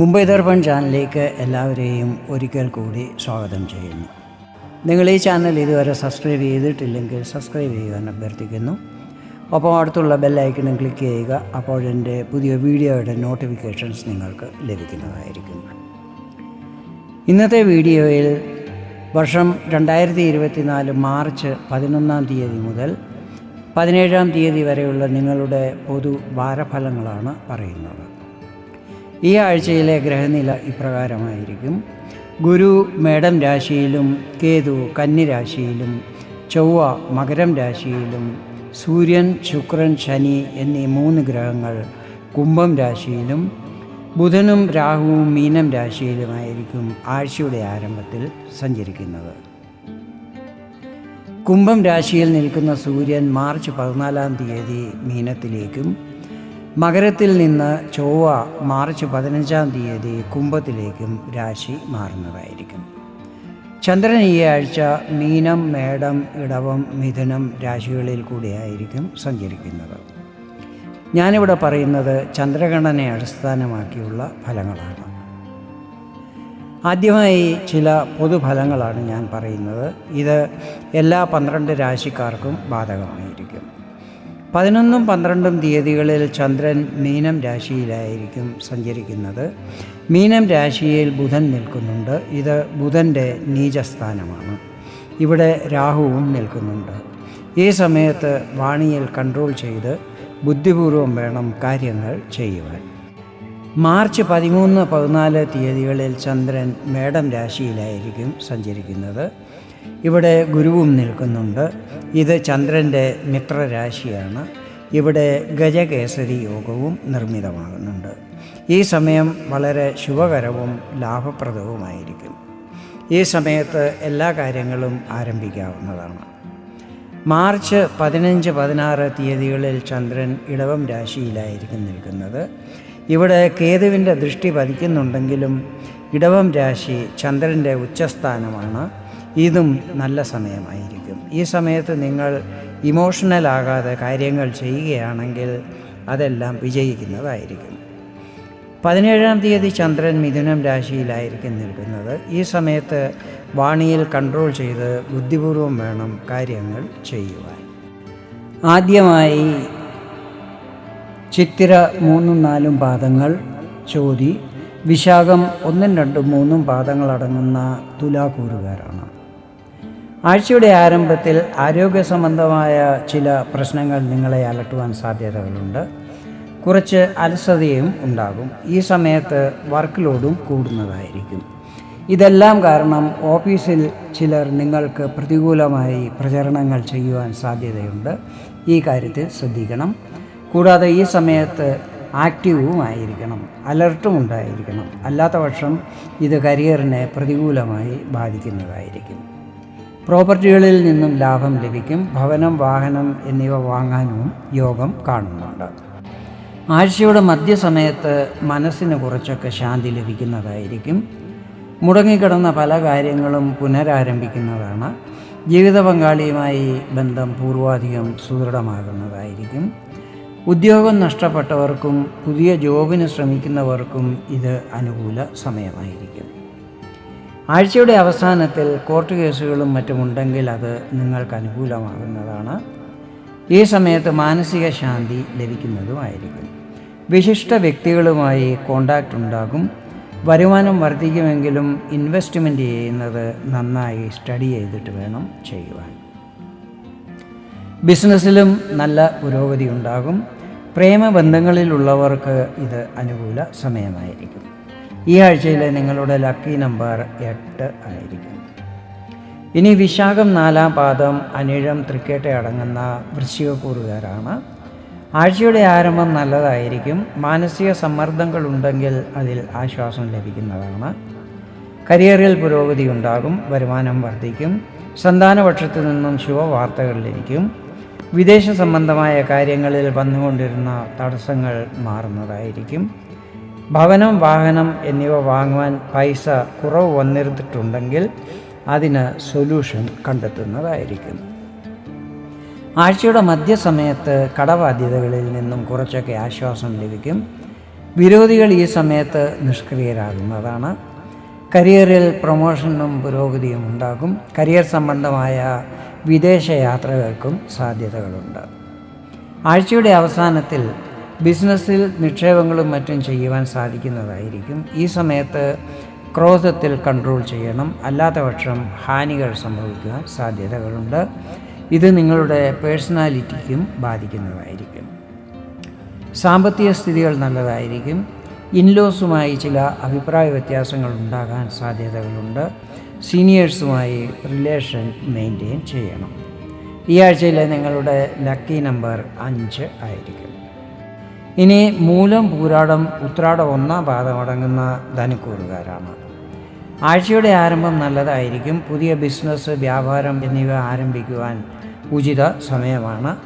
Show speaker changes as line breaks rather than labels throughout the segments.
മുംബൈ ദർപ്പൺ ചാനലിലേക്ക് എല്ലാവരെയും ഒരിക്കൽ കൂടി സ്വാഗതം ചെയ്യുന്നു. നിങ്ങൾ ഈ ചാനൽ ഇതുവരെ സബ്സ്ക്രൈബ് ചെയ്തിട്ടില്ലെങ്കിൽ സബ്സ്ക്രൈബ് ചെയ്യുവാൻ അഭ്യർത്ഥിക്കുന്നു. ഒപ്പം അടുത്തുള്ള ബെല്ലൈക്കണും ക്ലിക്ക് ചെയ്യുക അപ്പോൾ എന്റെ പുതിയ വീഡിയോയുടെ നോട്ടിഫിക്കേഷൻസ് നിങ്ങൾക്ക് ലഭിക്കുന്നതായിരിക്കും. ഇന്നത്തെ വീഡിയോയിൽ വർഷം രണ്ടായിരത്തി ഇരുപത്തിനാല് മാർച്ച് പതിനൊന്നാം തീയതി മുതൽ പതിനേഴാം തീയതി വരെയുള്ള നിങ്ങളുടെ പൊതു വാരഫലങ്ങളാണ് പറയുന്നത്. ഈ ആഴ്ചയിലെ ഗ്രഹനില ഇപ്രകാരമായിരിക്കും. ഗുരു മേടം രാശിയിലും കേതു കന്നിരാശിയിലും ചൊവ്വ മകരം രാശിയിലും സൂര്യൻ ശുക്രൻ ശനി എന്നീ മൂന്ന് ഗ്രഹങ്ങൾ കുംഭം രാശിയിലും ബുധനും രാഹുവും മീനം രാശിയിലുമായിരിക്കും ആഴ്ചയുടെ ആരംഭത്തിൽ സഞ്ചരിക്കുന്നത്. കുംഭം രാശിയിൽ നിൽക്കുന്ന സൂര്യൻ മാർച്ച് പതിനാലാം തീയതി മീനത്തിലേക്കും മകരത്തിൽ നിന്ന് ചൊവ്വ മാർച്ച് പതിനഞ്ചാം തീയതി കുംഭത്തിലേക്കും രാശി മാറുന്നതായിരിക്കും. ചന്ദ്രൻ ഈ ആഴ്ച മീനം മേടം ഇടവം മിഥുനം രാശികളിൽ കൂടിയായിരിക്കും സഞ്ചരിക്കുന്നത്. ഞാനിവിടെ പറയുന്നത് ചന്ദ്രഗണനെ അടിസ്ഥാനമാക്കിയുള്ള ഫലങ്ങളാണ്. ആദ്യമായി ചില പൊതുഫലങ്ങളാണ് ഞാൻ പറയുന്നത്. ഇത് എല്ലാ പന്ത്രണ്ട് രാശിക്കാർക്കും ബാധകമായിരിക്കും. പതിനൊന്നും പന്ത്രണ്ടും തീയതികളിൽ ചന്ദ്രൻ മീനം രാശിയിലായിരിക്കും സഞ്ചരിക്കുന്നത്. മീനം രാശിയിൽ ബുധൻ നിൽക്കുന്നുണ്ട്. ഇത് ബുധന്റെ നീചസ്ഥാനമാണ്. ഇവിടെ രാഹുവും നിൽക്കുന്നുണ്ട്. ഈ സമയത്ത് വാണിയിൽ കൺട്രോൾ ചെയ്ത് ബുദ്ധിപൂർവം വേണം കാര്യങ്ങൾ ചെയ്യുവാൻ. മാർച്ച് പതിമൂന്ന് പതിനാല് തീയതികളിൽ ചന്ദ്രൻ മേടം രാശിയിലായിരിക്കും സഞ്ചരിക്കുന്നത്. ഇവിടെ ഗുരുവും നിൽക്കുന്നുണ്ട്. ഇത് ചന്ദ്രന്റെ മിത്രരാശിയാണ്. ഇവിടെ ഗജകേസരി യോഗവും നിർമ്മിതമാകുന്നുണ്ട്. ഈ സമയം വളരെ ശുഭകരവും ലാഭപ്രദവുമായിരിക്കും. ഈ സമയത്ത് എല്ലാ കാര്യങ്ങളും ആരംഭിക്കാവുന്നതാണ്. മാർച്ച് പതിനഞ്ച് പതിനാറ് തീയതികളിൽ ചന്ദ്രൻ ഇടവം രാശിയിലായിരിക്കും നിൽക്കുന്നത്. ഇവിടെ കേതുവിന്റെ ദൃഷ്ടി പതിക്കുന്നുണ്ടെങ്കിലും ഇടവം രാശി ചന്ദ്രന്റെ ഉച്ചസ്ഥാനമാണ്. ഇതും നല്ല സമയമായിരിക്കും. ഈ സമയത്ത് നിങ്ങൾ ഇമോഷണൽ ആകാതെ കാര്യങ്ങൾ ചെയ്യുകയാണെങ്കിൽ അതെല്ലാം വിജയിക്കുന്നതായിരിക്കും. പതിനേഴാം തീയതി ചന്ദ്രൻ മിഥുനം രാശിയിലായിരിക്കും നിൽക്കുന്നത്. ഈ സമയത്ത് വാണിയിൽ കൺട്രോൾ ചെയ്ത് ബുദ്ധിപൂർവം വേണം കാര്യങ്ങൾ ചെയ്യുവാൻ. ആദ്യമായി ചിത്തിര മൂന്നും നാലും പാദങ്ങൾ ചോതി വിശാഖം ഒന്നും രണ്ടും മൂന്നും പാദങ്ങളടങ്ങുന്ന തുലാക്കൂറുകാരാണ് ആഴ്ചയുടെ ആരംഭത്തിൽ ആരോഗ്യ സംബന്ധമായ ചില പ്രശ്നങ്ങൾ നിങ്ങളെ അലട്ടുവാൻ സാധ്യതകളുണ്ട്. കുറച്ച് അലസതയും ഉണ്ടാകും. ഈ സമയത്ത് വർക്ക് ലോഡും കൂടുന്നതായിരിക്കും. ഇതെല്ലാം കാരണം ഓഫീസിൽ ചിലർ നിങ്ങൾക്ക് പ്രതികൂലമായി പ്രചരണങ്ങൾ ചെയ്യുവാൻ സാധ്യതയുണ്ട്. ഈ കാര്യത്തിൽ ശ്രദ്ധിക്കണം. കൂടാതെ ഈ സമയത്ത് ആക്റ്റീവും ആയിരിക്കണം. അലർട്ടും ഉണ്ടായിരിക്കണം. അല്ലാത്ത പക്ഷം ഇത് കരിയറിനെ പ്രതികൂലമായി ബാധിക്കുന്നതായിരിക്കും. പ്രോപ്പർട്ടികളിൽ നിന്നും ലാഭം ലഭിക്കും. ഭവനം വാഹനം എന്നിവ വാങ്ങാനും യോഗം കാണുന്നുണ്ട്. ആഴ്ചയുടെ മധ്യസമയത്ത് മനസ്സിന് കുറച്ചൊക്കെ ശാന്തി ലഭിക്കുന്നതായിരിക്കും. മുടങ്ങിക്കിടന്ന പല കാര്യങ്ങളും പുനരാരംഭിക്കുന്നതാണ്. ജീവിത പങ്കാളിയുമായി ബന്ധം പൂർവാധികം സുദൃഢമാകുന്നതായിരിക്കും. ഉദ്യോഗം നഷ്ടപ്പെട്ടവർക്കും പുതിയ ജോബിന് ശ്രമിക്കുന്നവർക്കും ഇത് അനുകൂല സമയമായിരിക്കും. ആഴ്ചയുടെ അവസാനത്തിൽ കോർട്ട് കേസുകളും മറ്റുമുണ്ടെങ്കിൽ അത് നിങ്ങൾക്ക് അനുകൂലമാകുന്നതാണ്. ഈ സമയത്ത് മാനസിക ശാന്തി ലഭിക്കുന്നതുമായിരിക്കും. വിശിഷ്ട വ്യക്തികളുമായി കോണ്ടാക്റ്റ് ഉണ്ടാകും. വരുമാനം വർദ്ധിക്കുമെങ്കിലും ഇൻവെസ്റ്റ്മെന്റ് ചെയ്യുന്നത് നന്നായി സ്റ്റഡി ചെയ്തിട്ട് വേണം ചെയ്യുവാൻ. ബിസിനസ്സിലും നല്ല പുരോഗതി ഉണ്ടാകും. പ്രേമബന്ധങ്ങളിലുള്ളവർക്ക് ഇത് അനുകൂല സമയമായിരിക്കും. ഈ ആഴ്ചയിലെ നിങ്ങളുടെ ലക്കി നമ്പർ എട്ട് ആയിരിക്കും ഇനി വിശാഖം നാലാം പാദം അനിഴം തൃക്കേട്ട അടങ്ങുന്ന വൃശ്ചികക്കൂറുകാരാണ്. ആഴ്ചയുടെ ആരംഭം നല്ലതായിരിക്കും. മാനസിക സമ്മർദ്ദങ്ങളുണ്ടെങ്കിൽ അതിൽ ആശ്വാസം ലഭിക്കുന്നതാണ്. കരിയറിൽ പുരോഗതി ഉണ്ടാകും വരുമാനം വർദ്ധിക്കും സന്താനപക്ഷത്തു നിന്നും ശുഭവാർത്തകൾ ലഭിക്കും വിദേശ സംബന്ധമായ കാര്യങ്ങളിൽ വന്നുകൊണ്ടിരുന്ന തടസ്സങ്ങൾ മാറുന്നതായിരിക്കും. ഭവനം വാഹനം എന്നിവ വാങ്ങുവാൻ പൈസ കുറവ് വന്നിരുന്നിട്ടുണ്ടെങ്കിൽ അതിന് സൊല്യൂഷൻ കണ്ടെത്തുന്നതായിരിക്കും. ആഴ്ചയുടെ മധ്യസമയത്ത് കടബാധ്യതകളിൽ നിന്നും കുറച്ചൊക്കെ ആശ്വാസം ലഭിക്കും. വിരോധികൾ ഈ സമയത്ത് നിഷ്ക്രിയരാകുന്നതാണ്. കരിയറിൽ പ്രൊമോഷനും പുരോഗതിയും ഉണ്ടാകും. കരിയർ സംബന്ധമായ വിദേശ യാത്രകൾക്കും സാധ്യതകളുണ്ട്. ആഴ്ചയുടെ അവസാനത്തിൽ ബിസിനസ്സിൽ നിക്ഷേപങ്ങളും മറ്റും ചെയ്യുവാൻ സാധിക്കുന്നതായിരിക്കും. ഈ സമയത്ത് ക്രോധത്തിൽ കൺട്രോൾ ചെയ്യണം. അല്ലാത്തപക്ഷം ഹാനികൾ സംഭവിക്കുവാൻ സാധ്യതകളുണ്ട്. ഇത് നിങ്ങളുടെ പേഴ്സണാലിറ്റിക്കും ബാധിക്കുന്നതായിരിക്കും. സാമ്പത്തിക സ്ഥിതികൾ നല്ലതായിരിക്കും. ഇൻലോസുമായി ചില അഭിപ്രായ വ്യത്യാസങ്ങൾ ഉണ്ടാകാൻ സാധ്യതകളുണ്ട്. സീനിയേഴ്സുമായി റിലേഷൻ മെയിന്റെയിൻ ചെയ്യണം. ഈ ആഴ്ചയിലെ നിങ്ങളുടെ ലക്കി നമ്പർ അഞ്ച് ആയിരിക്കും. ഇനി മൂലം പൂരാടം ഉത്രാടം ഒന്നാം പാദം അടങ്ങുന്ന ധനുക്കൂറുകാരാണ്. ആഴ്ചയുടെ ആരംഭം നല്ലതായിരിക്കും. പുതിയ ബിസിനസ് വ്യാപാരം എന്നിവ ആരംഭിക്കുവാൻ ഉചിത സമയമാണ്.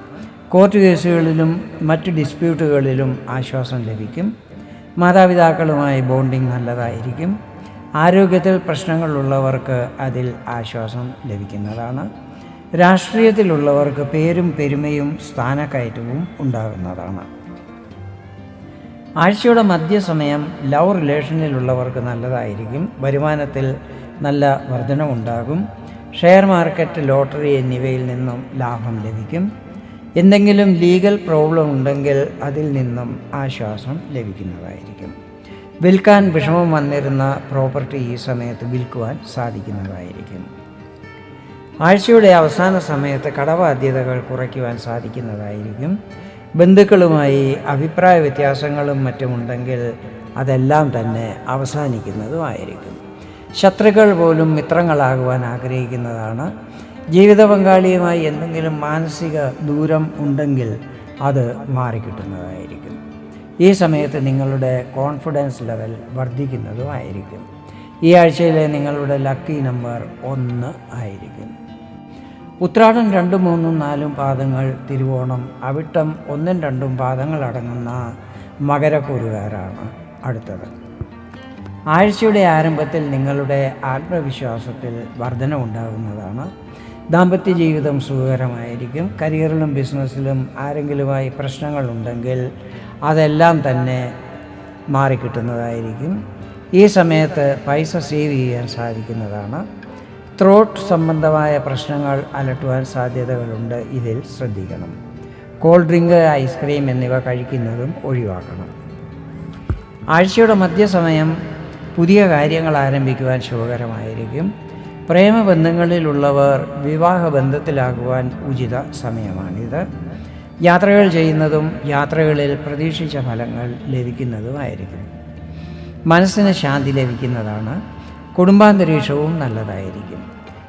കോർട്ട് കേസുകളിലും മറ്റ് ഡിസ്പ്യൂട്ടുകളിലും ആശ്വാസം ലഭിക്കും. മാതാപിതാക്കളുമായി ബോണ്ടിംഗ് നല്ലതായിരിക്കും. ആരോഗ്യത്തിൽ പ്രശ്നങ്ങളുള്ളവർക്ക് അതിൽ ആശ്വാസം ലഭിക്കുന്നതാണ്. രാഷ്ട്രീയത്തിലുള്ളവർക്ക് പേരും പെരുമയും സ്ഥാനക്കയറ്റവും ഉണ്ടാകുന്നതാണ്. ആഴ്ചയുടെ മധ്യസമയം ലവ് റിലേഷനിലുള്ളവർക്ക് നല്ലതായിരിക്കും. വരുമാനത്തിൽ നല്ല വർധനമുണ്ടാകും ഷെയർ മാർക്കറ്റ് ലോട്ടറി എന്നിവയിൽ നിന്നും ലാഭം ലഭിക്കും. എന്തെങ്കിലും ലീഗൽ പ്രോബ്ലം ഉണ്ടെങ്കിൽ അതിൽ നിന്നും ആശ്വാസം ലഭിക്കുന്നതായിരിക്കും. വിൽക്കാൻ വിഷമം വന്നിരുന്ന പ്രോപ്പർട്ടി ഈ സമയത്ത് വിൽക്കുവാൻ സാധിക്കുന്നതായിരിക്കും. ആഴ്ചയുടെ അവസാന സമയത്ത് കടബാധ്യതകൾ കുറയ്ക്കുവാൻ സാധിക്കുന്നതായിരിക്കും. ബന്ധുക്കളുമായി അഭിപ്രായ വ്യത്യാസങ്ങളും മറ്റുമുണ്ടെങ്കിൽ അതെല്ലാം തന്നെ അവസാനിക്കുന്നതുമായിരിക്കും. ശത്രുക്കൾ പോലും മിത്രങ്ങളാകുവാൻ ആഗ്രഹിക്കുന്നതാണ്. ജീവിത പങ്കാളിയുമായി എന്തെങ്കിലും മാനസിക ദൂരം ഉണ്ടെങ്കിൽ അത് മാറിക്കിട്ടുന്നതായിരിക്കും. ഈ സമയത്ത് നിങ്ങളുടെ കോൺഫിഡൻസ് ലെവൽ വർദ്ധിക്കുന്നതുമായിരിക്കും. ഈ ആഴ്ചയിലെ നിങ്ങളുടെ ലക്കി നമ്പർ ഒന്ന് ആയിരിക്കും. ഉത്രാടം രണ്ടും മൂന്നും നാലും പാദങ്ങൾ തിരുവോണം അവിട്ടം ഒന്നും രണ്ടും പാദങ്ങൾ അടങ്ങുന്ന മകരക്കൂറുകാരാണ് അടുത്തത്. ആഴ്ചയുടെ ആരംഭത്തിൽ നിങ്ങളുടെ ആത്മവിശ്വാസത്തിൽ വർധന ഉണ്ടാകുന്നതാണ്. ദാമ്പത്യ ജീവിതം സുഖകരമായിരിക്കും. കരിയറിലും ബിസിനസ്സിലും ആരെങ്കിലുമായി പ്രശ്നങ്ങളുണ്ടെങ്കിൽ അതെല്ലാം തന്നെ മാറിക്കിട്ടുന്നതായിരിക്കും. ഈ സമയത്ത് പൈസ സേവ് ചെയ്യാൻ സാധിക്കുന്നതാണ്. ത്രോട്ട് സംബന്ധമായ പ്രശ്നങ്ങൾ അലട്ടുവാൻ സാധ്യതകളുണ്ട്. ഇതിൽ ശ്രദ്ധിക്കണം. കോൾഡ് ഡ്രിങ്ക് ഐസ്ക്രീം എന്നിവ കഴിക്കുന്നതും ഒഴിവാക്കണം. ആഴ്ചയുടെ മധ്യസമയം പുതിയ കാര്യങ്ങൾ ആരംഭിക്കുവാൻ ശുഭകരമായിരിക്കും. പ്രേമബന്ധങ്ങളിലുള്ളവർ വിവാഹബന്ധത്തിലാകുവാൻ ഉചിത സമയമാണിത്. യാത്രകൾ ചെയ്യുന്നതും യാത്രകളിൽ പ്രതീക്ഷിച്ച ഫലങ്ങൾ ലഭിക്കുന്നതുമായിരിക്കും. മനസ്സിന് ശാന്തി ലഭിക്കുന്നതാണ്. കുടുംബാന്തരീക്ഷവും നല്ലതായിരിക്കും.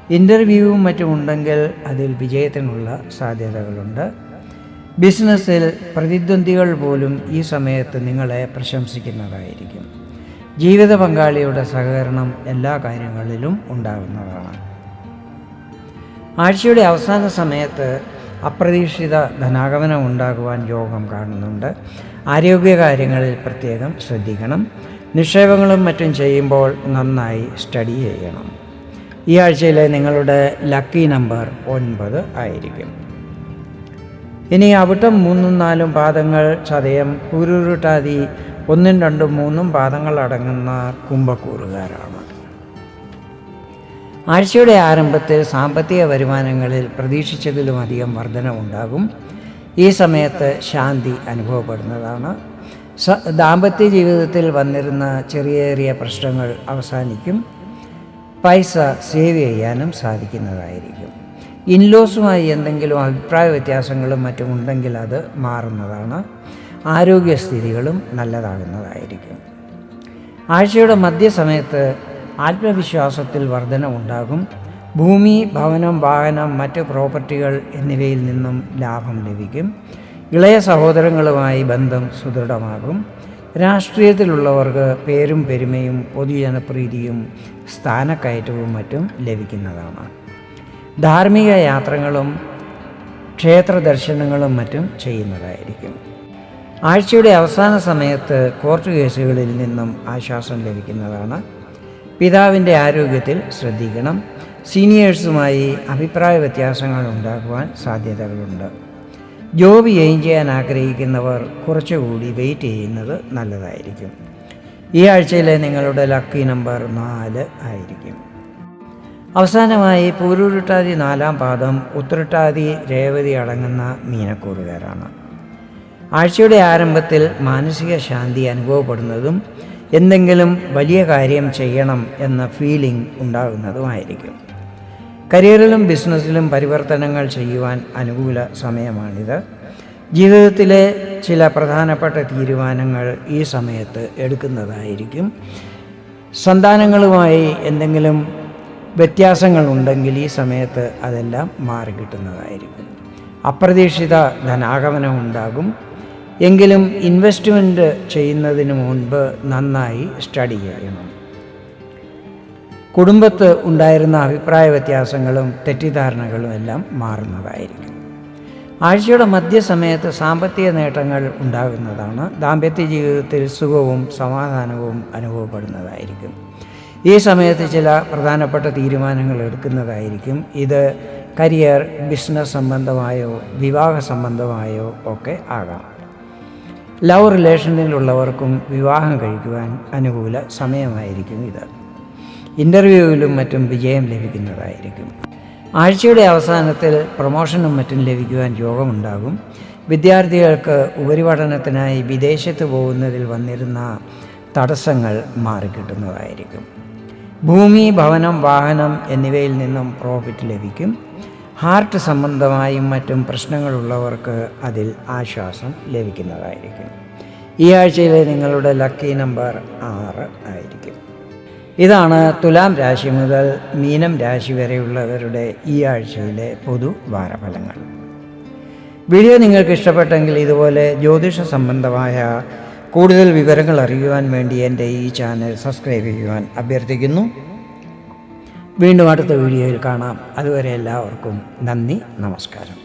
ഇന്റർവ്യൂവും മറ്റും ഉണ്ടെങ്കിൽ അതിൽ വിജയത്തിനുള്ള സാധ്യതകളുണ്ട്. ബിസിനസ്സിൽ പ്രതിദ്വന്ദ്വികൾ പോലും ഈ സമയത്ത് നിങ്ങളെ പ്രശംസിക്കുന്നതായിരിക്കും. ജീവിത പങ്കാളിയുടെ സഹകരണം എല്ലാ കാര്യങ്ങളിലും ഉണ്ടാകുന്നതാണ് ആഴ്ചയുടെ അവസാന സമയത്ത് അപ്രതീക്ഷിത ധനാഗമനം ഉണ്ടാകുവാൻ യോഗം കാണുന്നുണ്ട്. ആരോഗ്യകാര്യങ്ങളിൽ പ്രത്യേകം ശ്രദ്ധിക്കണം. നിക്ഷേപങ്ങളും മറ്റും ചെയ്യുമ്പോൾ നന്നായി സ്റ്റഡി ചെയ്യണം. ഈ ആഴ്ചയിലെ നിങ്ങളുടെ ലക്കി നമ്പർ ഒൻപത് ആയിരിക്കും. ഇനി അവിട്ടം മൂന്നും നാലും പാദങ്ങൾ ചതയം കുരുരുട്ടാതി ഒന്നും രണ്ടും മൂന്നും പാദങ്ങൾ അടങ്ങുന്ന കുംഭക്കൂറുകാരാണ്. ആഴ്ചയുടെ ആരംഭത്തിൽ സാമ്പത്തിക വരുമാനങ്ങളിൽ പ്രതീക്ഷിച്ചതിലും അധികം വർധന ഉണ്ടാകും ഈ സമയത്ത് ശാന്തി അനുഭവപ്പെടുന്നതാണ്. ദാമ്പത്യ ജീവിതത്തിൽ വന്നിരുന്ന ചെറിയ ചെറിയ പ്രശ്നങ്ങൾ അവസാനിക്കും. പൈസ സേവ് ചെയ്യാനും സാധിക്കുന്നതായിരിക്കും. ഇൻലോസുമായി എന്തെങ്കിലും അഭിപ്രായ വ്യത്യാസങ്ങളും മറ്റും ഉണ്ടെങ്കിൽ അത് മാറുന്നതാണ്. ആരോഗ്യസ്ഥിതികളും നല്ലതാകുന്നതായിരിക്കും. ആഴ്ചയുടെ മധ്യസമയത്ത് ആത്മവിശ്വാസത്തിൽ വർധന ഉണ്ടാകും. ഭൂമി ഭവനം വാഹനം മറ്റ് പ്രോപ്പർട്ടികൾ എന്നിവയിൽ നിന്നും ലാഭം ലഭിക്കും. ഇളയ സഹോദരങ്ങളുമായി ബന്ധം സുദൃഢമാകും. രാഷ്ട്രീയത്തിലുള്ളവർക്ക് പേരും പെരുമയും പൊതുജനപ്രീതിയും സ്ഥാനക്കയറ്റവും മറ്റും ലഭിക്കുന്നതാണ്. ധാർമ്മിക യാത്രകളും ക്ഷേത്ര ദർശനങ്ങളും മറ്റും ചെയ്യുന്നതായിരിക്കും. ആഴ്ചയുടെ അവസാന സമയത്ത് കോർട്ട് കേസുകളിൽ നിന്നും ആശ്വാസം ലഭിക്കുന്നതാണ്. പിതാവിന്റെ ആരോഗ്യത്തിൽ ശ്രദ്ധിക്കണം. സീനിയേഴ്സുമായി അഭിപ്രായ വ്യത്യാസങ്ങൾ ഉണ്ടാകുവാൻ സാധ്യതകളുണ്ട്. ജോബ് ചേഞ്ച് ചെയ്യാൻ ആഗ്രഹിക്കുന്നവർ കുറച്ചുകൂടി വെയിറ്റ് ചെയ്യുന്നത് നല്ലതായിരിക്കും. ഈ ആഴ്ചയിലെ നിങ്ങളുടെ ലക്കി നമ്പർ നാല് ആയിരിക്കും. അവസാനമായി പൂരുരുട്ടാതി നാലാം പാദം ഉത്രട്ടാതി രേവതി അടങ്ങുന്ന മീനക്കൂറുകാരാണ്. ആഴ്ചയുടെ ആരംഭത്തിൽ മാനസിക ശാന്തി അനുഭവപ്പെടുന്നതും എന്തെങ്കിലും വലിയ കാര്യം ചെയ്യണം എന്ന ഫീലിംഗ് ഉണ്ടാകുന്നതുമായിരിക്കും. കരിയറിലും ബിസിനസ്സിലും പരിവർത്തനങ്ങൾ ചെയ്യുവാൻ അനുകൂല സമയമാണിത്. ജീവിതത്തിലെ ചില പ്രധാനപ്പെട്ട തീരുമാനങ്ങൾ ഈ സമയത്ത് എടുക്കുന്നതായിരിക്കും. സന്താനങ്ങളുമായി എന്തെങ്കിലും വ്യത്യാസങ്ങളുണ്ടെങ്കിൽ ഈ സമയത്ത് അതെല്ലാം മാറിക്കിട്ടുന്നതായിരിക്കും അപ്രതീക്ഷിത ധനാഗമനം ഉണ്ടാകും. എങ്കിലും ഇൻവെസ്റ്റ്മെന്റ് ചെയ്യുന്നതിന് മുൻപ് നന്നായി സ്റ്റഡി ചെയ്യണം. കുടുംബത്ത് ഉണ്ടായിരുന്ന അഭിപ്രായ വ്യത്യാസങ്ങളും തെറ്റിദ്ധാരണകളും എല്ലാം മാറുന്നതായിരിക്കും. ആഴ്ചയുടെ മധ്യസമയത്ത് സാമ്പത്തിക നേട്ടങ്ങൾ ഉണ്ടാകുന്നതാണ് ദാമ്പത്യ ജീവിതത്തിൽ സുഖവും സമാധാനവും അനുഭവപ്പെടുന്നതായിരിക്കും. ഈ സമയത്ത് ചില പ്രധാനപ്പെട്ട തീരുമാനങ്ങൾ എടുക്കുന്നതായിരിക്കും. ഇത് കരിയർ ബിസിനസ് സംബന്ധമായോ വിവാഹ സംബന്ധമായോ ഒക്കെ ആകാം. ലവ് റിലേഷനിലുള്ളവർക്കും വിവാഹം കഴിക്കുവാൻ അനുകൂല സമയമായിരിക്കും ഇത്. ഇന്റർവ്യൂവിലും മറ്റും വിജയം ലഭിക്കുന്നതായിരിക്കും. ആഴ്ചയുടെ അവസാനത്തിൽ പ്രൊമോഷനും മറ്റും ലഭിക്കുവാൻ യോഗമുണ്ടാകും. വിദ്യാർത്ഥികൾക്ക് ഉപരിപഠനത്തിനായി വിദേശത്ത് പോകുന്നതിൽ വന്നിരുന്ന തടസ്സങ്ങൾ മാറിക്കിട്ടുന്നതായിരിക്കും. ഭൂമി ഭവനം വാഹനം എന്നിവയിൽ നിന്നും പ്രോഫിറ്റ് ലഭിക്കും. ഹാർട്ട് സംബന്ധമായും മറ്റും പ്രശ്നങ്ങളുള്ളവർക്ക് അതിൽ ആശ്വാസം ലഭിക്കുന്നതായിരിക്കും. ഈ ആഴ്ചയിലെ നിങ്ങളുടെ ലക്കി നമ്പർ ആറ് ആയിരിക്കും. ഇതാണ് തുലാം രാശി മുതൽ മീനം രാശി വരെയുള്ളവരുടെ ഈ ആഴ്ചയിലെ പൊതു വാരഫലങ്ങൾ. വീഡിയോ നിങ്ങൾക്ക് ഇഷ്ടപ്പെട്ടെങ്കിൽ ഇതുപോലെ ജ്യോതിഷ സംബന്ധമായ കൂടുതൽ വിവരങ്ങൾ അറിയുവാൻ വേണ്ടി എന്റെ ഈ ചാനൽ സബ്സ്ക്രൈബ് ചെയ്യുവാൻ അഭ്യർത്ഥിക്കുന്നു. വീണ്ടും അടുത്ത വീഡിയോയിൽ കാണാം. അതുവരെ എല്ലാവർക്കും നന്ദി നമസ്കാരം.